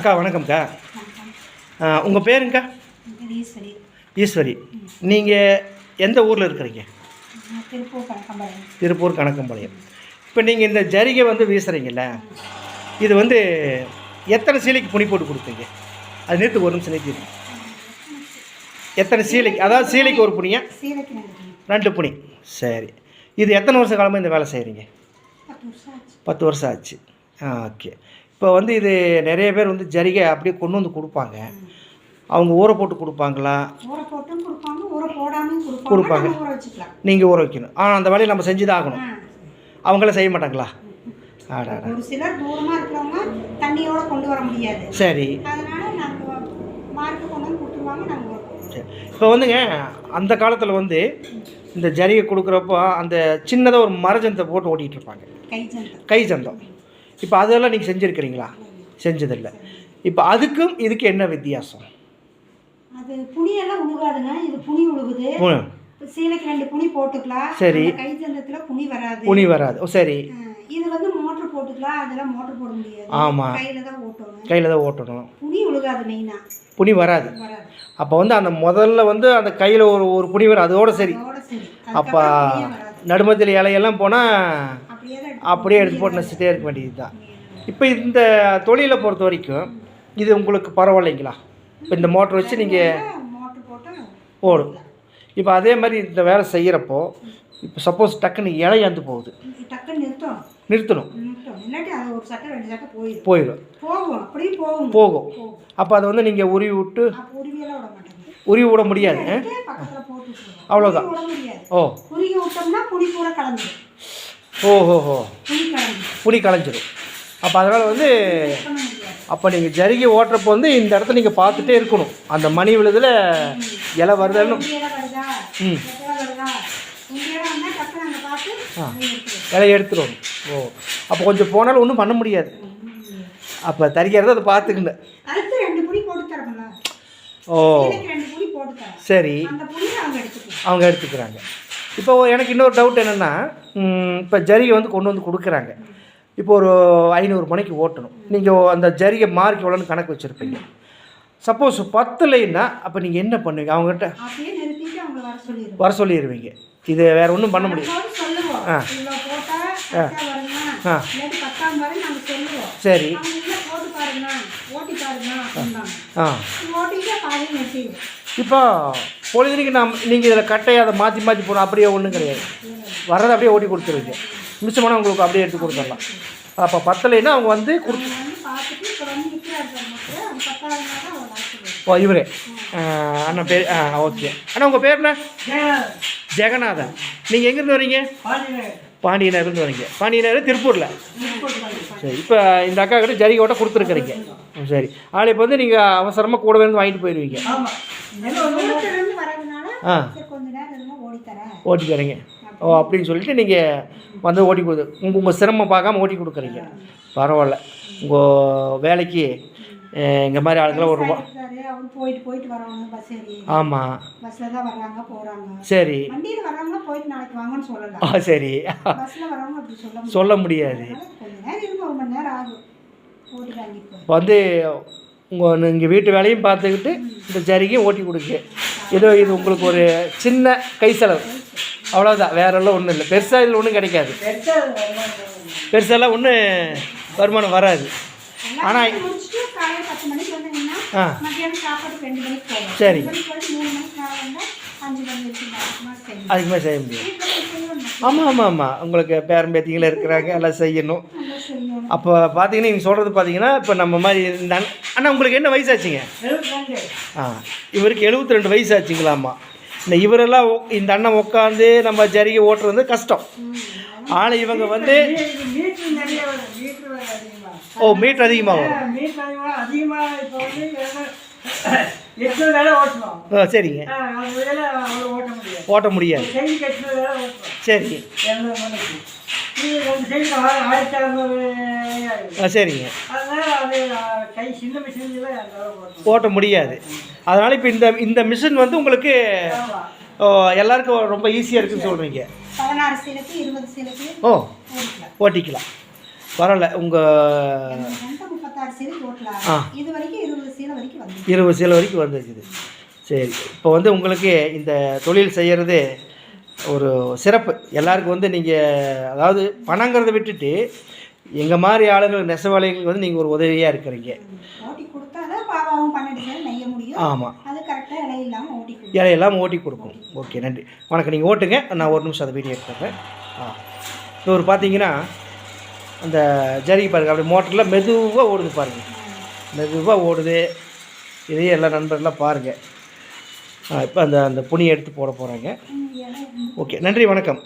அக்கா வணக்கம்க்கா. உங்கள் பேருங்கக்கா ஈஸ்வரி. நீங்கள் எந்த ஊரில் இருக்கிறீங்க? திருப்பூர் கணக்கம்பாளையம் திருப்பூர் கணக்கம்பாளையம் இப்போ நீங்கள் இந்த ஜரிகை வந்து வீசுகிறீங்கல்ல இது வந்து எத்தனை சீலைக்கு புனி போட்டு கொடுத்தீங்க? அது நேற்று ஒரு நிமிஷம் நிறுத்தி எத்தனை சீலைக்கு அதாவது சீலைக்கு ஒரு புனியா? ரெண்டு புனி. சரி. இது எத்தனை வருஷ காலமாக இந்த வேலை செய்கிறீங்க பத்து வருஷம் ஆச்சு. பத்து வருஷம் ஆச்சு. ஆ ஓகே. இப்போ வந்து இது நிறைய பேர் வந்து ஜரிகை அப்படியே கொண்டு வந்து கொடுப்பாங்க. அவங்க ஊற போட்டு கொடுப்பாங்களா? ஊற போட்டும் கொடுப்பாங்க ஊற போடாமையும் கொடுப்பாங்க. கொடுப்பாங்க. நம்ம ஊற வச்சுக்கலாம். நீங்கள் ஊற வைக்கணும். ஆனால் அந்த வேலையை நம்ம செஞ்சு தான் ஆகணும். அவங்கள செய்ய மாட்டாங்களா? ஆடாடா ஒரு சிலர் தூரமாக இருக்கிறவங்க தண்ணியோட கொண்டு வர முடியாது. சரி. அதனால நாங்கள் மார்க்கு கொண்டு வந்து கொடுத்துருவாங்க நாங்கள் ஊற போடுவோம் சரி. இப்போ வந்துங்க அந்த காலத்தில் வந்து இந்த ஜரிகை கொடுக்குறப்போ அந்த சின்னதாக ஒரு மரஜந்தத்தை போட்டு ஓட்டிகிட்டு இருப்பாங்க. கை சந்தம் இப்போ அதெல்லாம் நீங்கள் செஞ்சுருக்கிறீங்களா? செஞ்சதில்லை. இப்போ அதுக்கும் இதுக்கு என்ன வித்தியாசம்? அது புனியெல்லாம் உழுகாதுங்க. இது புனி உழுகுது. சீலைக்கு ரெண்டு புனி போட்டுக்கலாம். சரி. அந்த கை சந்தத்தில் புனி வராது. புனி வராது. சரி. இது வந்து மோட்டர் போட்டுக்கலாம். அதெல்லாம் மோட்டர் போட முடியாது. ஆமாம் கையில தான் ஓட்டணும். கையில் தான் ஓட்டணும். புனி உழுகாது மெயினாக புனி வராது. அப்போ வந்து அந்த முதல்ல வந்து அந்த கையில் ஒரு ஒரு புனி வரும் அதோட சரி. அப்போ நடுமத்தில் இலையெல்லாம் போனால் அப்படியே எடுத்து போட்டு நசிட்டே இருக்க வேண்டியது தான் இப்போ இந்த தொழிலை பொறுத்த வரைக்கும் இது உங்களுக்கு பரவாயில்லைங்களா? இப்போ இந்த மோட்டர் வச்சு நீங்கள் ஓடும் இப்போ அதே மாதிரி இந்த வேலை செய்கிறப்போ இப்போ சப்போஸ் டக்குன்னு இலையாந்து போகுது. நிறுத்தணும். போயிடும். போகும். அப்போ அதை வந்து நீங்கள் உருவி விட்டு உருவி விட முடியாது. அவ்வளோதான். உருவி ஓ. குறுகி விட்டோம்னா புளி பூரா கலந்துடும் ஓ ஹோ ஹோ புளி களைஞ்சிரும். அப்போ அதனால் வந்து அப்போ நீங்கள் ஜருகி ஓட்டுறப்போ வந்து இந்த இடத்துல நீங்கள் பார்த்துட்டே இருக்கணும். அந்த மணி விழுதில் இலை வருதுன்னு ம். எடுத்துருவோம் இலையை எடுத்துடும் ஓ. அப்போ கொஞ்சம் போனாலும் ஒன்றும் பண்ண முடியாது. அப்போ தரிக்கிறது அதை பார்த்துக்கணும். ஓ. சரி. அவங்க எடுத்துக்கிறாங்க. இப்போ எனக்கு இன்னொரு டவுட் என்னென்னா இப்போ ஜரிகை வந்து கொண்டு வந்து கொடுக்குறாங்க. இப்போ ஒரு ஐநூறு மணிக்கு ஓட்டணும். நீங்கள் அந்த ஜரிகை மார்க் எவ்வளோன்னு கணக்கு வச்சுருப்பீங்க. சப்போஸ் பத்துலைன்னா அப்போ நீங்கள் என்ன பண்ணுவீங்க? அவங்ககிட்ட வர சொல்லிடுவீங்க இது வேறு ஒன்றும் பண்ண முடியாது. ஆ. ஆ. சரி. ஆ. இப்போ பொழுதுக்கு நாம் நீங்கள் இதில் கட்டையை அதை மாற்றி மாற்றி போகணும் அப்படியே ஒன்றும் கிடையாது. வர்றதை அப்படியே ஓட்டி கொடுத்துருவீங்க மிச்சமான உங்களுக்கு அப்படியே எடுத்து கொடுத்துடலாம். அப்போ பத்தலைன்னா அவங்க வந்து கொடு ஓ இவரே. அண்ணா பேர் ஆ ஓகே. அண்ணா உங்கள் பேர் என்ன? ஜெகநாதன். நீங்கள் எங்கேருந்து வரீங்க? பாண்டியனர்லேருந்து வரீங்க. பாண்டியனர் திருப்பூரில். சரி இப்போ இந்த அக்கா கிட்ட ஜரிகை ஓட்ட கொடுத்துருக்குறீங்க. சரி. ஆனால் இப்போ வந்து நீங்கள் அவசரமாக கூடவே இருந்து வாங்கிட்டு போயிடுவீங்க ஆ. ஓட்டி தரீங்க ஓ அப்படின்னு சொல்லிட்டு நீங்கள் வந்து ஓட்டி கொடு. உங்கள் உங்கள் சிரமம் பார்க்காம ஓட்டி கொடுக்குறீங்க. பரவாயில்ல. உங்கள் வேலைக்கு இந்த மாதிரி ஆளுங்களாம் ஒரு ரூபா இருக்காரு அவர் போயிட்டு போயிட்டு வரவங்க பஸ் ஏறி. ஆமாம் பஸ்ஸில் தான் வர்றாங்க போகிறாங்க சரி. வண்டியில் வர்றவங்க போயிட்டு நாளைக்கு வாங்கன்னு சொல்லலாம் ஆ சரி. பஸ்ஸில் வரவங்க அப்படி சொல்ல முடியாது சொல்ல முடியாது. அதனால கொஞ்ச நேரம் இருந்து ஒரு மணி நேரம் ஆகும். ஓட்டி வாங்கிட்டு இப்போ வந்து உங்கள் நீங்கள் வீட்டு வேலையும் பார்த்துக்கிட்டு இந்த ஜரிகையும் ஓட்டி கொடுங்க ஏதோ இது உங்களுக்கு ஒரு சின்ன கை செலவு. அவ்வளோதான் வேறெல்லாம் ஒன்றும் இல்லை. பெருசாக இதில் ஒன்றும் கிடைக்காது. பெருசாலாம் ஒன்றும் வருமானம் வராது. ஆனால் ஆ. சரி. ரெண்டு மணிக்கு போயிட்டு மூணு மணிக்கு நான் வந்தால் அஞ்சு மணி வரைக்கும் நேரமாக செய்யணும். அதுக்கு மேலே செய்ய செய்யணும். ஆமாம் ஆமாம் ஆமாம் உங்களுக்கு பேரம்பேத்திங்களும் இருக்கிறாங்க. எல்லாம் செய்யணும். அப்போ பார்த்தீங்கன்னா நீங்கள் சொல்கிறது பார்த்தீங்கன்னா இப்போ நம்ம மாதிரி இந்த அண்ண- உங்களுக்கு என்ன வயசாச்சுங்க? ஆ இவருக்கு 72 ரெண்டு வயசு ஆச்சுங்களாம்மா இந்த இவரெல்லாம் இந்த அண்ணன் உட்காந்து நம்ம ஜரிகை ஓட்டுறது கஷ்டம். ஆனால் இவங்க வந்து வரும். ஓ மீட்டர் அதிகமாக வரும். மீட்ரு அதிகமாக ஆ, சரிங்க. ஓட்ட முடியாது. சரி சரிங்க. ஓட்ட முடியாது. அதனால் இப்போ இந்த இந்த மிஷின் வந்து உங்களுக்கு எல்லாருக்கும் ரொம்ப ஈஸியாக இருக்குன்னு சொல்கிறீங்க ஓ ஓட்டிக்கலாம். பரவாயில்ல உங்கள் ஆ. இருபது சேலை வரைக்கும் வந்துருக்குது. சரி இப்போ வந்து உங்களுக்கு இந்த தொழில் செய்கிறது ஒரு சிறப்பு. எல்லாருக்கும் வந்து நீங்கள் அதாவது பணங்கிறத விட்டுட்டு எங்கள் மாதிரி ஆளுங்கள் நெசவாளிகளுக்கு வந்து நீங்கள் ஒரு உதவியாக இருக்கிறீங்க. ஆமாம் இலையெல்லாம் ஓட்டி கொடுக்கும். ஓகே நன்றி. வணக்கம் நீங்கள் ஓட்டுங்க. நான் ஒரு நிமிஷம் அதை வீடியோ எடுத்துறேன் ஆ. இப்போ ஒரு பார்த்தீங்கன்னா அந்த ஜரிகை பாருங்க. அப்படி மோட்டரில் மெதுவாக ஓடுது பாருங்கள் மெதுவாக ஓடுது. இதையே எல்லா நண்பர்கள்லாம் பாருங்கள் இப்போ அந்த அந்த புனியை எடுத்து போட போகிறாங்க ஓகே நன்றி வணக்கம்.